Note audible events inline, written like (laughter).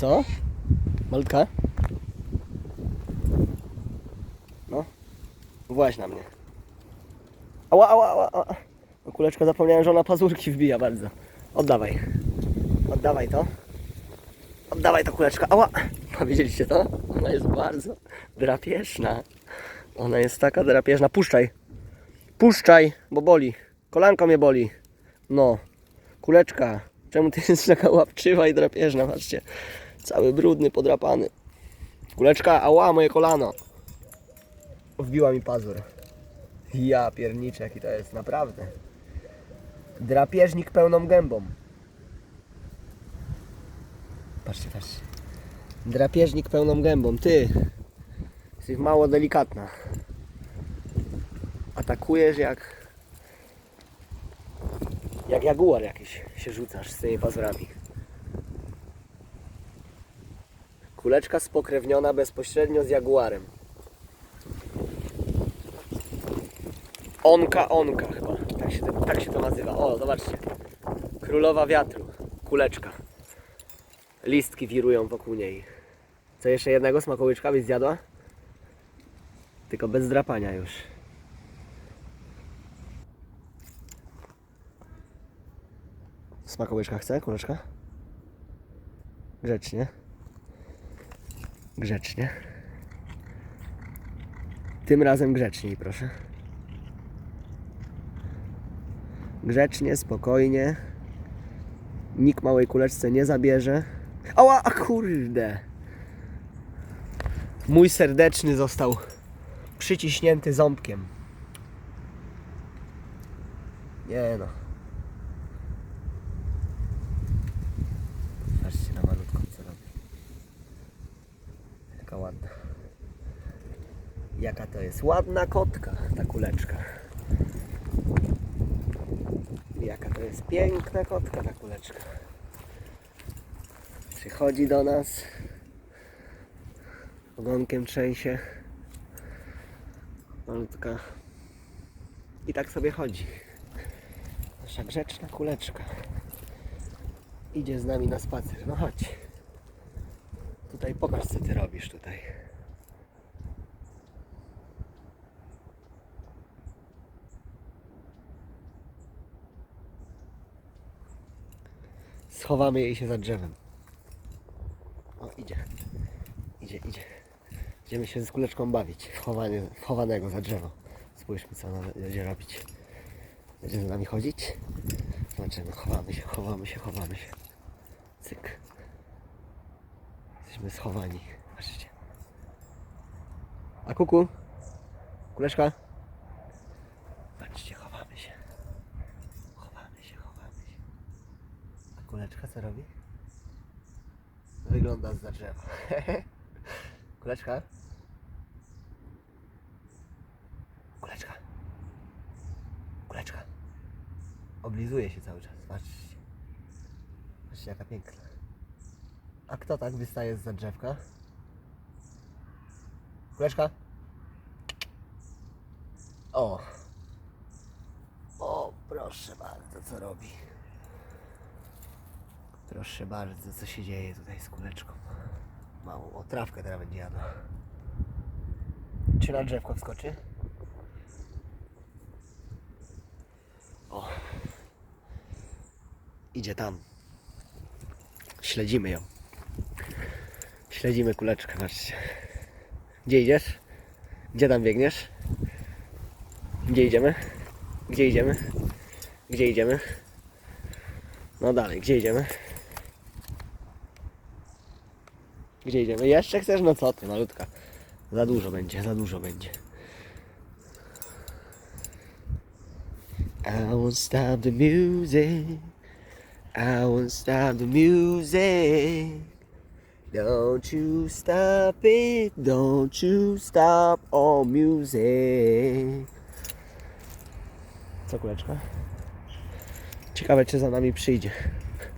Co? Malutka? No. Właź na mnie. Ała, ała, ała, ała. O, kuleczka zapomniałem, że ona pazurki wbija bardzo. Oddawaj. Oddawaj to. Oddawaj to kuleczka. Ała. (laughs) Widzieliście to? Ona jest bardzo drapieżna. Ona jest taka drapieżna. Puszczaj. Puszczaj, bo boli. Kolanko mnie boli. No. Kuleczka. Czemu ty jesteś taka łapczywa i drapieżna? Patrzcie. Cały brudny, podrapany. Kuleczka, ała, moje kolano. Wbiła mi pazur. Ja pierniczę, jaki to jest, naprawdę. Drapieżnik pełną gębą. Patrzcie, patrzcie. Drapieżnik pełną gębą. Ty, jesteś mało delikatna. Atakujesz jak... Jak jaguar jakiś się rzucasz z tymi pazurami. Kuleczka spokrewniona bezpośrednio z jaguarem. Onka, onka chyba. Tak się, to, tak się to nazywa. O, zobaczcie. Królowa wiatru. Kuleczka. Listki wirują wokół niej. Co jeszcze jednego smakołyczka byś zjadła? Tylko bez drapania już. Smakołyczka chce, kuleczka? Grzecznie. Grzecznie. Tym razem grzeczniej, proszę. Grzecznie, spokojnie. Nikt małej kuleczce nie zabierze. Ała, a kurde. Mój serdeczny został przyciśnięty ząbkiem. Nie no. Patrzcie na malutką co robi. Jaka ładna. Jaka to jest ładna kotka, ta kuleczka. Jaka to jest piękna kotka, ta kuleczka. Przychodzi do nas. Ogonkiem trzęsie. Malutka. I tak sobie chodzi. Nasza grzeczna kuleczka. Idzie z nami na spacer. No chodź. Tutaj pokaż co ty robisz tutaj. Schowamy jej się za drzewem. O, idzie. Idzie, idzie. Idziemy się z kuleczką bawić. Wchowanie, wchowanego za drzewo. Spójrzmy co ona będzie robić. Będzie za nami chodzić? Zobaczymy. Chowamy się, chowamy się, chowamy się. Cyk. Jesteśmy schowani. Patrzcie. A kuku? Kuleczka? Patrzcie, chowamy się. Chowamy się, chowamy się. A kuleczka co robi? Wygląda za drzewa. (laughs) kuleczka? Kuleczka. Kuleczka. Oblizuje się cały czas. Patrzcie. Patrzcie jaka piękna. A kto tak wystaje z drzewka? Kuleczka? O! O, proszę bardzo, co robi? Proszę bardzo, co się dzieje tutaj z kuleczką? Małą o, trawkę teraz będzie jadła. Czy na drzewko wskoczy? O! Idzie tam. Śledzimy ją. Śledzimy kuleczkę, patrzcie. Gdzie idziesz? Gdzie tam biegniesz? Gdzie idziemy? Gdzie idziemy? Gdzie idziemy? No dalej, gdzie idziemy? Gdzie idziemy? Jeszcze chcesz? No co ty, malutka. Za dużo będzie, za dużo będzie. I won't stop the music. I won't stop the music. Don't you stop it, don't you stop all music. Co kuleczka? Ciekawe czy za nami przyjdzie.